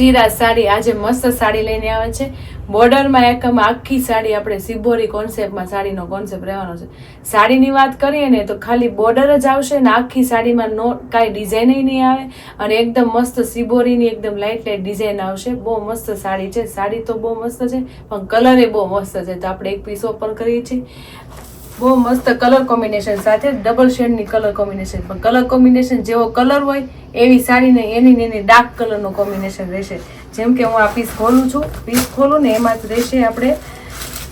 સિરાજ સાડી, આજે મસ્ત સાડી લઈને આવે છે. બોર્ડરમાં એકમ આખી સાડી આપણે સિબોરી કોન્સેપ્ટમાં સાડીનો કોન્સેપ્ટ રહેવાનો છે. સાડીની વાત કરીએ ને, તો ખાલી બોર્ડર જ આવશે ને આખી સાડીમાં નો કાંઈ ડિઝાઇન નહીં આવે. અને એકદમ મસ્ત સિબોરીની એકદમ લાઇટ લાઇટ ડિઝાઇન આવશે. બહુ મસ્ત સાડી છે. સાડી તો બહુ મસ્ત છે, પણ કલર બહુ મસ્ત છે. તો આપણે એક પીસ ઓપન કરીએ છીએ. બહુ મસ્ત કલર કોમ્બિનેશન સાથે ડબલ શેડની કલર કોમ્બિનેશન પણ કલર કોમ્બિનેશન જેવો કલર હોય, એવી સાડીને એની એની ડાર્ક કલરનું કોમ્બિનેશન રહેશે. જેમ કે હું આ પીસ ખોલું છું પીસ ખોલું ને એમાં જ રહેશે આપણે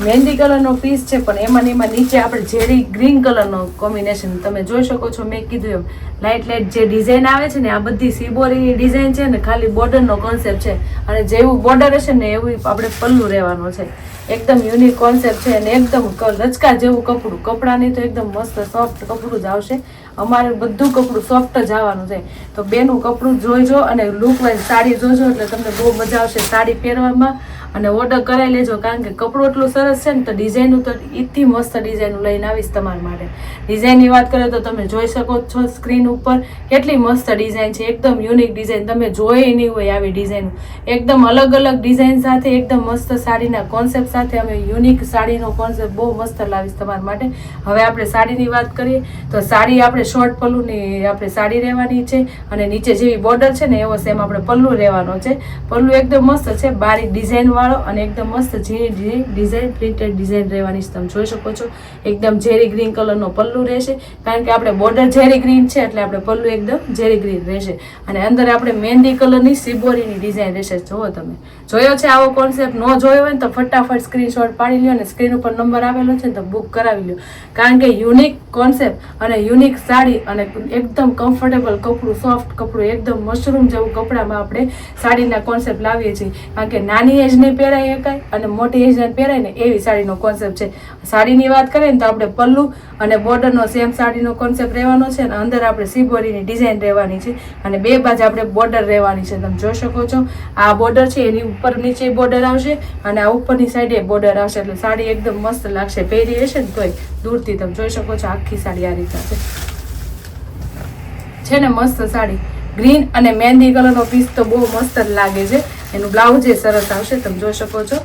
મહેંદી કલરનો પીસ છે, પણ એમાં એમાં નીચે આપણે ઝેરી ગ્રીન કલરનો કોમ્બિનેશન તમે જોઈ શકો છો, મેં કીધું એમ. લાઇટ લાઇટ જે ડિઝાઇન આવે છે ને, આ બધી સીબોરીની ડિઝાઇન છે ને, ખાલી બોર્ડરનો કોન્સેપ્ટ છે. અને જેવું બોર્ડર હશે ને, એવું આપણે પલ્લું રહેવાનું છે. એકદમ યુનિક કોન્સેપ્ટ છે અને એકદમ ક- રચકા જેવું કપડું. કપડાની તો એકદમ મસ્ત સોફ્ટ કપડું જ આવશે. અમારે બધું કપડું સોફ્ટ જ આવવાનું છે. તો બેનું કપડું જોઈજો અને લુક વાઇઝ સાડી જોજો, એટલે તમને બહુ મજા આવશે સાડી પહેરવામાં. અને ઓર્ડર કરાવી લેજો, કારણ કે કપડું એટલું સરસ છે ને, તો ડિઝાઇનનું તો એટલી મસ્ત ડિઝાઇન લઈને આવીશ તમારા માટે. ડિઝાઇનની વાત કરીએ તો તમે જોઈ શકો છો સ્ક્રીન ઉપર કેટલી મસ્ત ડિઝાઇન છે, એકદમ યુનિક ડિઝાઇન તમે જોઈ નહીં હોય આવી ડિઝાઇન એકદમ અલગ અલગ ડિઝાઇન સાથે, એકદમ મસ્ત સાડીના કોન્સેપ્ટ સાથે અમે યુનિક સાડીનો કોન્સેપ્ટ બહુ મસ્ત લાવીશ તમારા માટે. હવે આપણે સાડીની વાત કરીએ, તો સાડી આપણે શોર્ટ પલ્લુની આપણે સાડી રહેવાની છે અને નીચે જેવી બોર્ડર છે ને, એવો સેમ આપણે પલ્લુ રહેવાનો છે. પલ્લુ એકદમ મસ્ત છે, બારીક ડિઝાઇન વાળો અને એકદમ મસ્ત ઝીણી ડિઝાઇન પ્રિન્ટેડ ડિઝાઇન રહેવાની છે, તમે જોઈ શકો છો. એકદમ ઝેરી ગ્રીન કલરનો પલ્લુ રહેશે. કારણ કે આપણે બોર્ડર ઝેરી ગ્રીન છે, એટલે આપણે પલ્લુ એકદમ ઝેરી ગ્રીન રહેશે. અને અંદર આપણે મહેંદી કલરની સિબોરીની ડિઝાઇન રહેશે. જુઓ તમે. જોયો છે આવો કોન્સેપ્ટ ન જોયો હોય ને તો ફટાફટ સ્ક્રીનશોટ પાડી લ્યો અને સ્ક્રીન ઉપર નંબર આવેલો છે તો બુક કરાવી લ્યો. કારણ કે યુનિક કોન્સેપ્ટ અને યુનિક સાડી અને એકદમ કમ્ફર્ટેબલ કપડું સોફ્ટ કપડું, એકદમ મશરૂમ જેવું કપડામાં આપણે સાડીના કોન્સેપ્ટ લાવીએ છીએ. કારણ કે નાની એજને પહેરાય શકાય અને મોટી એજને પહેરાય ને એવી સાડીનો કોન્સેપ્ટ છે. સાડીની વાત કરીએ ને તો આપણે પલ્લુ અને બોર્ડરનો સેમ સાડીનો કોન્સેપ્ટ રહેવાનો છે અને અંદર આપણે સીબોરીની ડિઝાઇન રહેવાની છે અને બે બાજુ આપણે બોર્ડર રહેવાની છે. તમે જોઈ શકો છો, આ બોર્ડર છે, એની ઉપર નીચે બોર્ડર આવશે અને આ ઉપરની સાઈડે બોર્ડર આવશે. એટલે સાડી એકદમ મસ્ત લાગશે. પહેરી હશે ને તોય દૂરથી તમે જોઈ શકો છો આખી સાડી આ રીતના છે. છે ને મસ્ત સાડી. ગ્રીન અને મહેંદી કલરનો પીસ તો બહુ મસ્ત લાગે છે. એનું બ્લાઉઝ એ સરસ આવશે, તમે જોઈ શકો છો.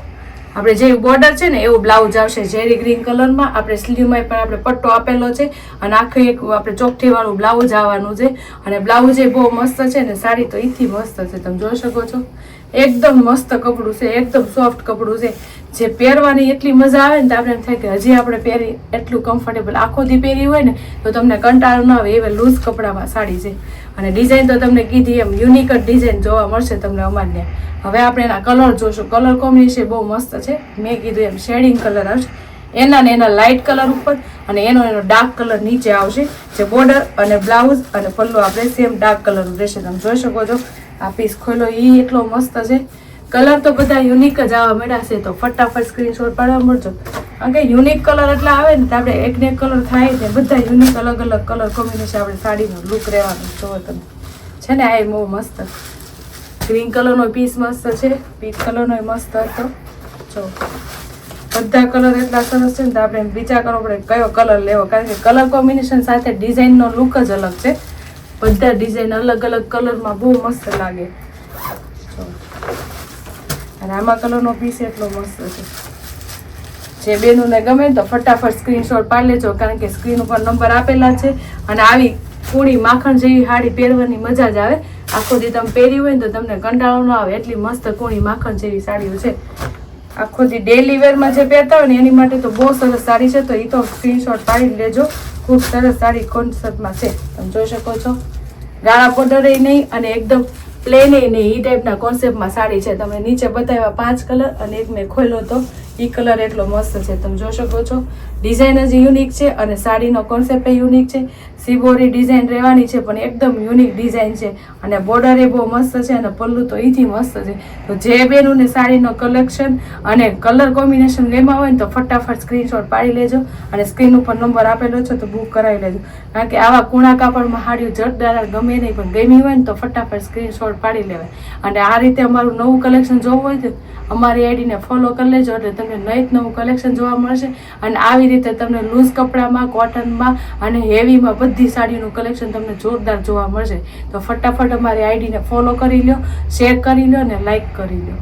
આપણે જે બોર્ડર છે ને, એવું બ્લાઉઝ આવશે, ઝેરી ગ્રીન કલરમાં. આપણે સ્લીવમાં પણ આપણે પટ્ટો આપેલો છે અને આખું એક આપણે ચોકઠીવાળું બ્લાઉઝ આવવાનું છે. અને બ્લાઉઝ એ બહુ મસ્ત છે ને, સાડી તો એથી મસ્ત છે, તમે જોઈ શકો છો. એકદમ મસ્ત કપડું છે, એકદમ સોફ્ટ કપડું છે. જે પહેરવાની એટલી મજા આવે ને તો આપણે એમ થાય કે હજી આપણે પહેરી એટલું કમ્ફર્ટેબલ આખો દી પહેરી હોય ને, તો તમને કંટાળો ન આવે એવા લૂઝ કપડામાં સાડી છે. અને ડિઝાઇન તો તમને કીધી એમ યુનિક જ ડિઝાઇન જોવા મળશે તમને અમારને. હવે આપણે એના કલર જોશું. કલર કોમ્બિનેશન બહુ મસ્ત છે. મેં કીધું એમ શેડિંગ કલર આવશે. એના ને એના લાઇટ કલર ઉપર અને એનો એનો ડાર્ક કલર નીચે આવશે. જે બોર્ડર અને બ્લાઉઝ અને પલ્લો આપણે સેમ ડાર્ક કલર રહેશે. તમે જોઈ શકો છો. આ પીસ ખોલો એ એટલો મસ્ત છે. કલર તો બધા યુનિક જ આવવા મળ્યા છે, તો ફટાફટ સ્ક્રીનશોટ પાડવા મળજો. કારણ કે યુનિક કલર એટલે આવે ને, તો આપણે એક ને એક કલર થાય ને, બધા યુનિક અલગ અલગ કલર કોમ્બિનેશન આપણે સાડીનો લુક રહેવાનો જોવો તમે. છે ને, આ બહુ મસ્ત. ગ્રીન કલરનો પીસ મસ્ત છે પીચ કલરનો મસ્ત હતો. જો. બધા કલર એટલા સરસ છે ને, તો આપણે વિચાર કરવો પડે કયો કલર લેવો, કારણ કે કલર કોમ્બિનેશન સાથે ડિઝાઇનનો લુક જ અલગ છે. બધા ડિઝાઇન અલગ અલગ કલરમાં બહુ મસ્ત લાગે. અને આમાં કલરનો પીસ એટલો મસ્ત છે. જે બેનુંને ગમે તો ફટાફટ સ્ક્રીનશોટ પાડી લેજો, કારણ કે સ્ક્રીન ઉપર નંબર આપેલા છે અને આવી પૂરી માખણ જેવી સાડી પહેરવાની મજા જ આવે. આખો દી તમે પહેરી હોય ને તો તમને કંટાળો ન આવે, એટલી મસ્ત કૂણી માખણ જેવી સાડીઓ છે. આખો દી ડેલી વેરમાં જે પહેરતા હોય ને એની માટે તો બહુ સરસ સાડી છે, તો એ તો સ્ક્રીનશોટ પાડી લેજો. ખૂબ સરસ સાડી કોન્સેપ્ટમાં છે. તમે જોઈ શકો છો. ગાળા બોર્ડર નહીં, અને એકદમ પ્લેન ને એ ટાઈપના કોન્સેપ્ટમાં સાડી છે. તમે નીચે બતાવ્યા પાંચ કલર અને એક મેં ખોલ્યો તો એ કલર એટલો મસ્ત છે, તમે જોઈ શકો છો. ડિઝાઇન જ યુનિક છે અને સાડીનો કોન્સેપ્ટ યુનિક છે. સિબોરી ડિઝાઇન રહેવાની છે, પણ એકદમ યુનિક ડિઝાઇન છે. અને બોર્ડર એ બહુ મસ્ત છે અને પલ્લુ તો એથી મસ્ત છે. તો જે બેનુંને સાડીનો કલેક્શન અને કલર કોમ્બિનેશન લેવા હોય ને તો ફટાફટ સ્ક્રીનશોટ પાડી લેજો અને સ્ક્રીન ઉપર નંબર આપેલો છે તો બુક કરાવી લેજો. કારણ કે આવા કૂણા કાપડમાં હાડ્યું જટદાર ગમે નહીં, પણ ગમી હોય ને તો ફટાફટ સ્ક્રીનશોટ પાડી લેવાય. અને આ રીતે અમારું નવું કલેક્શન જોવું હોય તો અમારી આઈડીને ફોલો કરી લેજો, એટલે તમને જ નવું કલેક્શન જોવા મળશે. અને આવી રીતે તમને લૂઝ કપડામાં કોટનમાં અને હેવીમાં બધી સાડીનું કલેક્શન તમને જોરદાર જોવા મળશે. તો ફટાફટ અમારી આઈડીને ફોલો કરી લો શેર કરી લો અને લાઇક કરી લો